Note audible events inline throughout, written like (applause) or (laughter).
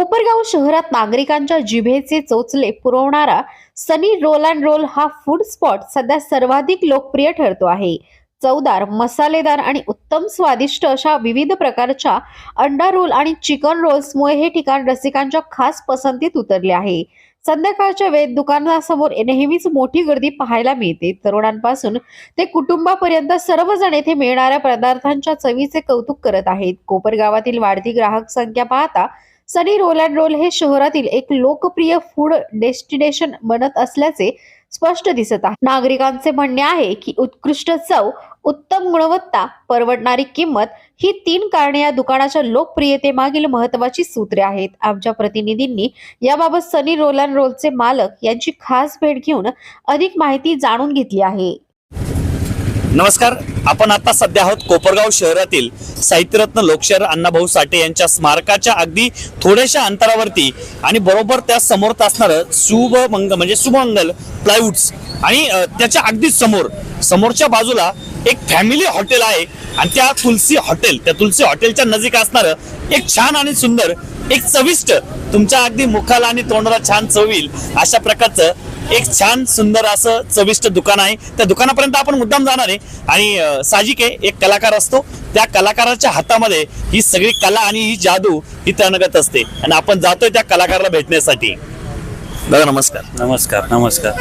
कोपरगाव शहरात नागरिकांच्या जिभेचे चोचले पुरवणारा सनी रोल अँड रोल हा फूड स्पॉट सध्या सर्वाधिक लोकप्रिय ठरतो आहे. चवदार मसालेदार आणि उत्तम स्वादिष्ट अशा विविध प्रकारच्या अंडा रोल आणि चिकन रोल्समुळे हे ठिकाण रसिकांच्या खास पसंतीत उतरले आहे. संध्याकाळच्या वेळेत दुकानासमोर नेहमीच मोठी गर्दी पाहायला मिळते. तरुणांपासून ते कुटुंबापर्यंत सर्वजण येथे मिळणाऱ्या पदार्थांच्या चवीचे कौतुक करत आहेत. कोपरगावातील वाढती ग्राहक संख्या पाहता सनी रोल अँड रोल हे शहरातील एक लोकप्रिय फूड डेस्टिनेशन बनत असल्याचे स्पष्ट दिसत आहे. नागरिकांचे म्हणणे आहे की उत्कृष्ट चव उत्तम गुणवत्ता परवडणारी किंमत ही तीन कारणे या दुकानाच्या लोकप्रियतेमागील महत्वाची सूत्रे आहेत. आमच्या प्रतिनिधींनी याबाबत सनी रोल अँड रोलचे मालक यांची खास भेट घेऊन अधिक माहिती जाणून घेतली आहे. नमस्कार आपण आता सध्या आहोत कोपरगाव शहरातील साहित्यरत्न लोकशाहीर अण्णाभाऊ साठे यांच्या स्मारकाच्या अगदी थोड्याशा अंतरावरती आणि बरोबर त्या समोर असणारं शुभ मंग म्हणजे शुभमंगल प्लायवुड्स आणि त्याच्या अगदी समोर समोरच्या बाजूला एक फॅमिली हॉटेल आहे आणि त्या तुलसी हॉटेल त्या तुलसी हॉटेलच्या नजीक असणारं एक छान आणि सुंदर एक चविष्ट तुमच्या अगदी मुखाला आणि तोंडाला छान चवील अशा प्रकारचं एक छान सुंदर असं चविष्ट दुकान आहे. त्या दुकानापर्यंत आपण मुद्दाम जाणार आहे. आणि साजिक साहजिक आहे एक कलाकार असतो. त्या कलाकाराच्या हातामध्ये ही सगळी कला आणि ही जादू ही तणगत असते. आणि आपण जातोय त्या कलाकाराला भेटण्यासाठी. दादा नमस्कार. नमस्कार नमस्कार.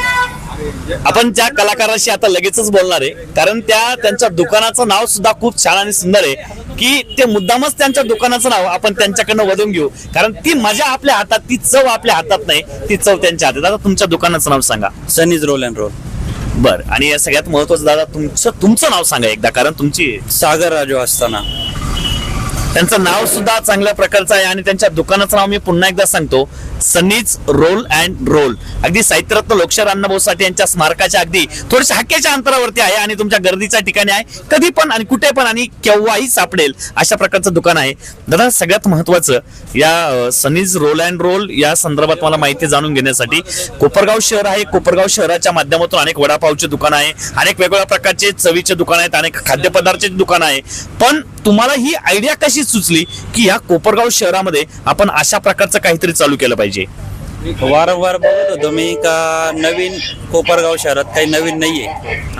आपण त्या कलाकाराशी आता लगेचच बोलणार आहे. कारण त्या त्यांच्या दुकानाचं नाव सुद्धा खूप छान आणि सुंदर आहे. की ते मुद्दामच त्यांच्या दुकानाचं नाव आपण त्यांच्याकडनं वधून घेऊ. कारण ती मजा आपल्या हातात ती चव आपल्या हातात नाही. ती चव त्यांच्या हातात. आता तुमच्या दुकानाचं नाव सांगा. Sunny's roll and roll. बर. आणि या सगळ्यात महत्वाचं दादा तुमचं तुमचं नाव सांगा एकदा कारण तुमची सागर राजू असताना. त्यांचं नाव सुद्धा चांगल्या प्रकारचं आहे आणि त्यांच्या दुकानाचं नाव मी पुन्हा एकदा सांगतो. Sunny's roll and roll. अगदी साहित्यरत्न लोकशाहीर अण्णाभाऊ साठे यांच्या स्मारकाच्या अगदी थोड्याशा हक्क्याच्या अंतरावरती आहे आणि तुमच्या गर्दीच्या ठिकाणी आहे. कधी पण आणि कुठे पण आणि केव्हाही सापडेल अशा प्रकारचं दुकान आहे. दादा सगळ्यात महत्वाचं या सनीज रोल अँड रोल या संदर्भात मला माहिती जाणून घेण्यासाठी कोपरगाव शहर आहे. कोपरगाव शहराच्या माध्यमातून अनेक वडापावचे दुकान आहे. अनेक वेगवेगळ्या प्रकारचे चवीचे दुकान आहेत. अनेक खाद्यपदार्थाचे दुकान आहे. पण तुम्हाला ही आयडिया कशी सुचली की या कोपरगाव शहरामध्ये आपण अशा प्रकारचं काहीतरी चालू केलं पाहिजे? वारंवार बघत होतो मी का नवीन कोपरगाव शहरात काही नवीन नाहीये.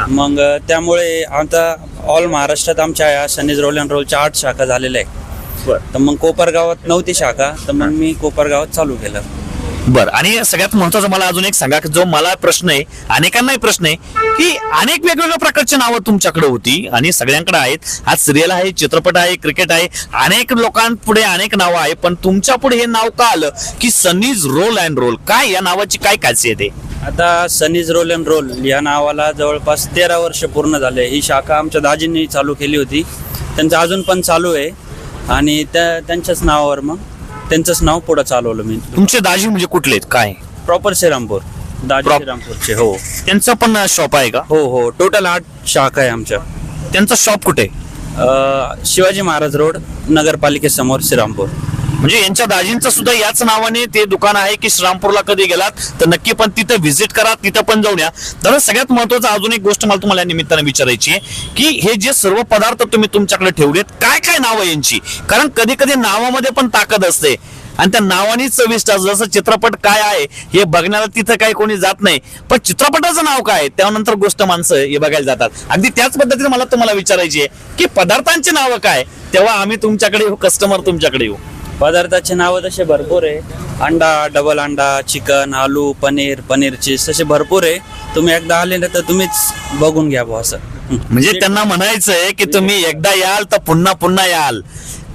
मग त्यामुळे आता ऑल महाराष्ट्रात आमच्या या सनीज रोल अँड रोलच्या आठ शाखा झालेल्या आहे तर मग कोपरगावात नव्हती शाखा तर मग मी कोपरगावात चालू केलं. बरं आणि सगळ्यात महत्वाचं मला अजून एक सांगा की जो मला प्रश्न आहे अनेकांनाही प्रश्न आहे की अनेक वेगवेगळ्या प्रकारची नावं तुमच्याकडे होती आणि सगळ्यांकडे आहेत. आज सिरियल आहे चित्रपट आहे क्रिकेट आहे अनेक लोकांपुढे अनेक नावं आहे पण तुमच्यापुढे हे नाव का आलं की सनीज रोल अँड रोल काय या नावाची काय खासियत आहे? आता सनीज रोल अँड रोल या नावाला जवळपास तेरा वर्ष पूर्ण झाले. ही शाखा आमच्या दाजींनी चालू केली होती. त्यांचं अजून पण चालू आहे. आणि त्या त्यांच्याच नावावर मग त्यांचंच नाव पुढं चालवलं मी. तुमचे दाजी म्हणजे कुठले आहेत? काय? प्रॉपर श्रीरामपूर. दाजी Prop- श्रीरामपूरचे हो. त्यांचं पण शॉप आहे का? हो हो. टोटल आठ शाखा आहे आमच्या. त्यांचं शॉप कुठे? आहे? अं, शिवाजी महाराज रोड नगरपालिकेसमोर श्रीरामपूर. म्हणजे यांच्या दाजींचं सुद्धा याच नावाने ते दुकान आहे की श्रामपूरला कधी गेलात तर नक्की पण तिथं व्हिजिट करा तिथं पण जाऊन या. तर सगळ्यात महत्वाचं अजून एक गोष्ट मला तुम्हाला निमित्ताने निमित्तानं विचारायची आहे की हे जे सर्व पदार्थ तुम्ही तुमच्याकडे ठेवलेत काय काय नावं यांची? कारण कधी कधी नावामध्ये पण ताकद असते. आणि त्या नावाने चविष्ट असतं. जसं चित्रपट काय आहे हे बघण्याला तिथं काही कोणी जात नाही. पण चित्रपटाचं नाव काय आहे? त्यानंतर गोष्ट माणसं हे बघायला जातात. अगदी त्याच पद्धतीने मला तुम्हाला विचारायची आहे की पदार्थांची नावं काय? तेव्हा आम्ही तुमच्याकडे येऊ कस्टमर तुमच्याकडे येऊ. पदार्थाचे नावं तसे भरपूर आहे. अंडा डबल अंडा चिकन आलू पनीर पनीर चीज तसे भरपूर आहे. तुम्ही एकदा आले ना तर तुम्हीच बघून घ्या बुवा असं. म्हणजे त्यांना म्हणायचंय की तुम्ही एकदा याल तर पुन्हा पुन्हा याल.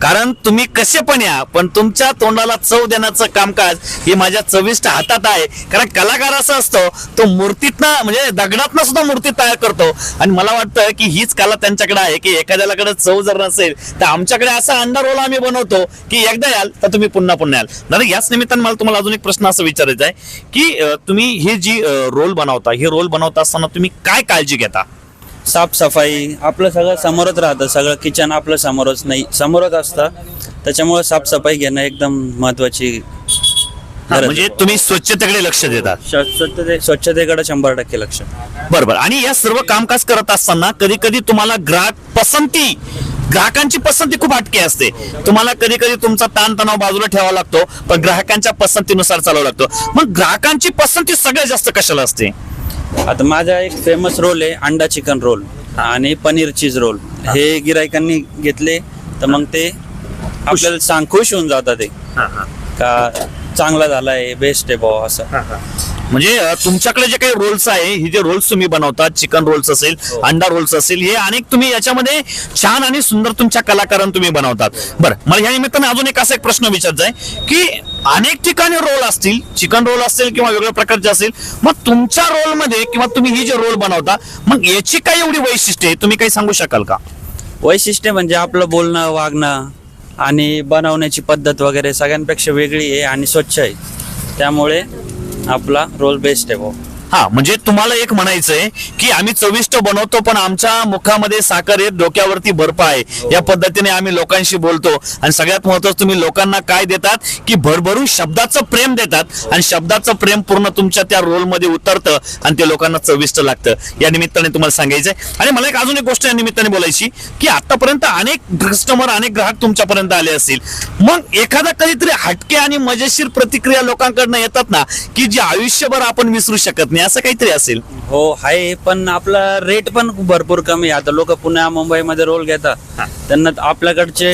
कारण तुम्ही कसे पण या पण तुमच्या तोंडाला चव देण्याचं कामकाज हे माझ्या चविष्ट हातात आहे. कारण कलाकार असं असतो तो मूर्तीतनं म्हणजे दगडातनं सुद्धा मूर्ती तयार करतो. आणि मला वाटतं की हीच कला त्यांच्याकडे आहे की एखाद्याकडे चव जर नसेल तर आमच्याकडे असा अंडा रोल आम्ही बनवतो की एकदा याल तर तुम्ही पुन्हा पुन्हा याल. दादा याच निमित्तानं मला तुम्हाला अजून एक प्रश्न असं विचारायचा आहे की तुम्ही ही जी रोल बनवता हे रोल बनवता असताना तुम्ही काय काळजी घेता? साफसफाई आपलं सगळं समोरच राहतं. सगळं किचन आपलं समोरच नाही. समोरच असतं. त्याच्यामुळे साफसफाई घेणं एकदम महत्वाची हा, गरज म्हणजे. तुम्ही स्वच्छतेकडे लक्ष देतात स्वच्छते स्वच्छतेकडे शंभर टक्के लक्ष. बरोबर. आणि या सर्व कामकाज करत असताना कधी कधी तुम्हाला ग्राहक पसंती ग्राहकांची पसंती खूप हटके असते. तुम्हाला कधी कधी तुमचा ताणतणाव बाजूला ठेवावा लागतो पण ग्राहकांच्या पसंतीनुसार चालावं लागतो. मग ग्राहकांची पसंती सगळ्यात जास्त कशाला असते? आता माझा एक फेमस रोल आहे अंडा चिकन रोल आणि पनीर चीज रोल हे गिरायकांनी घेतले तर मग ते आपल्याला सांग खुश होऊन जातात ते. का चांगला झालाय बेस्ट आहे भाऊ असं. म्हणजे तुमच्याकडे जे काही रोल्स आहे हे जे रोल्स तुम्ही बनवतात चिकन रोल्स असेल अंडा रोल्स असेल हे अनेक तुम्ही याच्यामध्ये छान आणि सुंदर तुमच्या कलाकारांना तुम्ही बनवतात. बरं मला या निमित्ताने अजून एक असा एक प्रश्न विचारायचा आहे की अनेक ठिकाणी रोल असतील चिकन रोल असतील किंवा वेगवेगळ्या प्रकारचे असतील मग तुमच्या रोलमध्ये किंवा तुम्ही ही जे रोल बनवता मग याची काय एवढी वैशिष्ट्ये आहे? तुम्ही काही सांगू शकाल का? वैशिष्ट्य म्हणजे आपलं बोलणं वागणं आणि बनवण्याची पद्धत वगैरे सगळ्यांपेक्षा वेगळी आहे आणि स्वच्छ आहे. त्यामुळे आपला रोल बेस्ट आहे भाऊ. हा म्हणजे तुम्हाला एक म्हणायचंय की आम्ही चविष्ट बनवतो पण आमच्या मुखामध्ये साखर येत डोक्यावरती बर्फ आहे. या पद्धतीने आम्ही लोकांशी बोलतो. आणि सगळ्यात महत्वाचं तुम्ही लोकांना काय देतात? की भरभरून शब्दाचं प्रेम देतात. आणि शब्दाचं प्रेम पूर्ण तुमच्या त्या रोलमध्ये उतरतं आणि ते लोकांना चविष्ट लागतं. या निमित्ताने तुम्हाला सांगायचंय. आणि मला एक अजून एक गोष्ट या निमित्ताने बोलायची की आतापर्यंत अनेक कस्टमर अनेक ग्राहक तुमच्यापर्यंत आले असतील. मग एखादा कधीतरी हटके आणि मजेशीर प्रतिक्रिया लोकांकडनं येतात ना की जी आयुष्यभर आपण विसरू शकत नाही असं काहीतरी असेल. हो आहे पण आपला रेट पण भरपूर कमी आहे. आता लोक पुण्या मुंबईमध्ये रोल घेतात. त्यांना आपल्याकडचे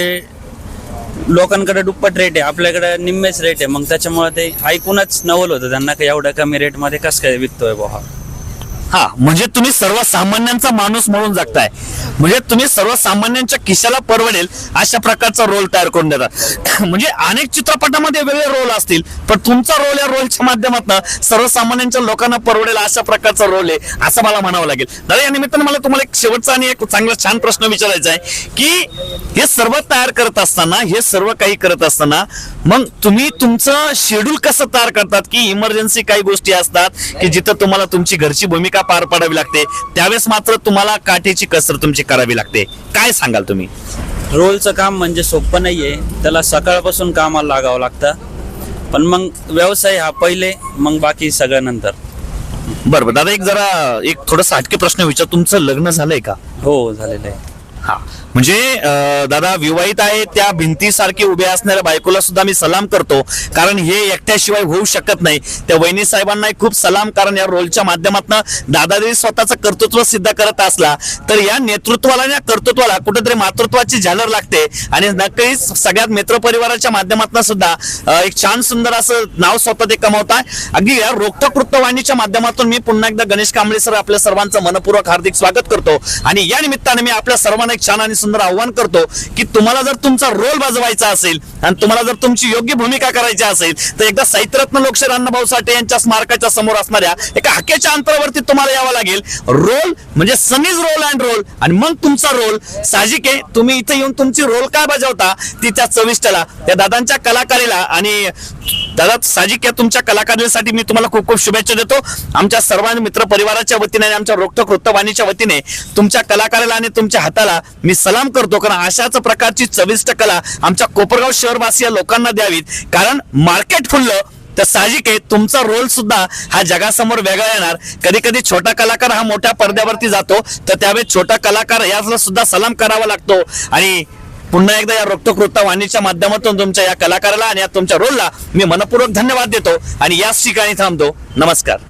लोकांकडे दुप्पट रेट आहे. आपल्याकडे निम्मेच रेट आहे. मग त्याच्यामुळे ते ऐकूनच नवल होतं. त्यांना की एवढ्या कमी रेटमध्ये कसं काय विकतोय बुवा? हा हा म्हणजे तुम्ही सर्वसामान्यांचा माणूस म्हणून जगताय. म्हणजे तुम्ही सर्वसामान्यांच्या खिशाला परवडेल अशा प्रकारचा रोल तयार करून देतात (coughs) म्हणजे अनेक चित्रपटामध्ये वेगळे रोल असतील पण तुमचा रोल या रोलच्या माध्यमातून सर्वसामान्यांच्या लोकांना परवडेल अशा प्रकारचा रोल आहे असं मला म्हणावं लागेल. दादा या निमित्ताने मला तुम्हाला एक शेवटचा आणि एक चांगला छान प्रश्न विचारायचा आहे की हे सर्व तयार करत असताना हे सर्व काही करत असताना मग तुम्ही तुमचं शेड्यूल कसं तयार करतात की इमर्जन्सी काही गोष्टी असतात की जिथं तुम्हाला तुमची घरची भूमिका पार पाडावी लागते. त्यावेळेस मात्र तुम्हाला काठीची कसरत तुमची करावी लागते. काय सांगाल तुम्ही? रोलचं काम म्हणजे सोपं नाहीये. त्याला सकाळपासून कामाला लागावं लागतं. पण मग व्यवसाय हा पहिले मग बाकी सगळं नंतर. बरं बरं. दादा एक जरा एक थोडासा हटके प्रश्न विचार. तुमचं लग्न झालंय का? हो झालेलं आहे. म्हणजे दादा विवाहित आहे त्या भिंतीसारखी उभे असणाऱ्या बायकोला सुद्धा मी सलाम करतो. कारण हे एकट्याशिवाय होऊ शकत नाही. त्या वहिनी साहेबांना खूप सलाम कारण या रोलच्या माध्यमातून दादा जरी स्वतःचं कर्तृत्व सिद्ध करत असला तर या नेतृत्वाला या कर्तृत्वाला कुठेतरी मातृत्वाची झालर लागते. आणि नक्कीच सगळ्यात मित्र परिवाराच्या माध्यमातून सुद्धा एक छान सुंदर असं नाव स्वतः ते कमवत आहे अगदी या रोखोक वृत्तवाहिनीच्या माध्यमातून मी पुन्हा एकदा गणेश कांबळे सर आपल्या सर्वांचं मनपूर्वक हार्दिक स्वागत करतो. आणि या निमित्ताने मी आपल्या सर्वांना एक छान आणि सुंदर आव्हान करतो की तुम्हाला जर तुमचा रोल बजवायचा असेल आणि तुम्हाला जर तुमची योग्य भूमिका करायची असेल तर एकदा साहित्यरत्न लोकशाहीर अण्णाभाऊ साठे यांच्या स्मारकाच्या समोर असणाऱ्या एका हाकेच्या अंतरावरती तुम्हाला यावं लागेल. रोल म्हणजे समीज रोल अँड रोल आणि मग तुमचा रोल साहजिक आहे तुम्ही इथे येऊन तुमची रोल काय बजावता? ती त्या चविष्टला त्या दादांच्या कलाकारीला आणि दादा साजिक या तुमच्या कलाकारीसाठी मी तुम्हाला खूप खूप शुभेच्छा देतो. आमच्या सर्वांनी मित्र परिवाराच्या वतीने आणि आमच्या रोखोक वृत्तवाणीच्या वतीने तुमच्या कलाकाराला आणि तुमच्या हाताला मी सलाम करतो. कारण अशाच प्रकारची चविष्ट कला आमच्या कोपरगाव शहरवासी लोकांना द्यावीत. कारण मार्केट फुललं तर साहजिक आहे. तुमचा रोल सुद्धा हा जगासमोर वेगळा येणार. कधी कधी छोटा कलाकार हा मोठ्या पडद्यावरती जातो तर त्यावेळेस छोटा कलाकार याला सुद्धा सलाम करावा लागतो. आणि पुन्हा एकदा या रोखोक वाणीच्या माध्यमातून तुमच्या या कलाकाराला आणि या तुमच्या रोलला मी मनपूर्वक धन्यवाद देतो. आणि याच ठिकाणी थांबतो. नमस्कार.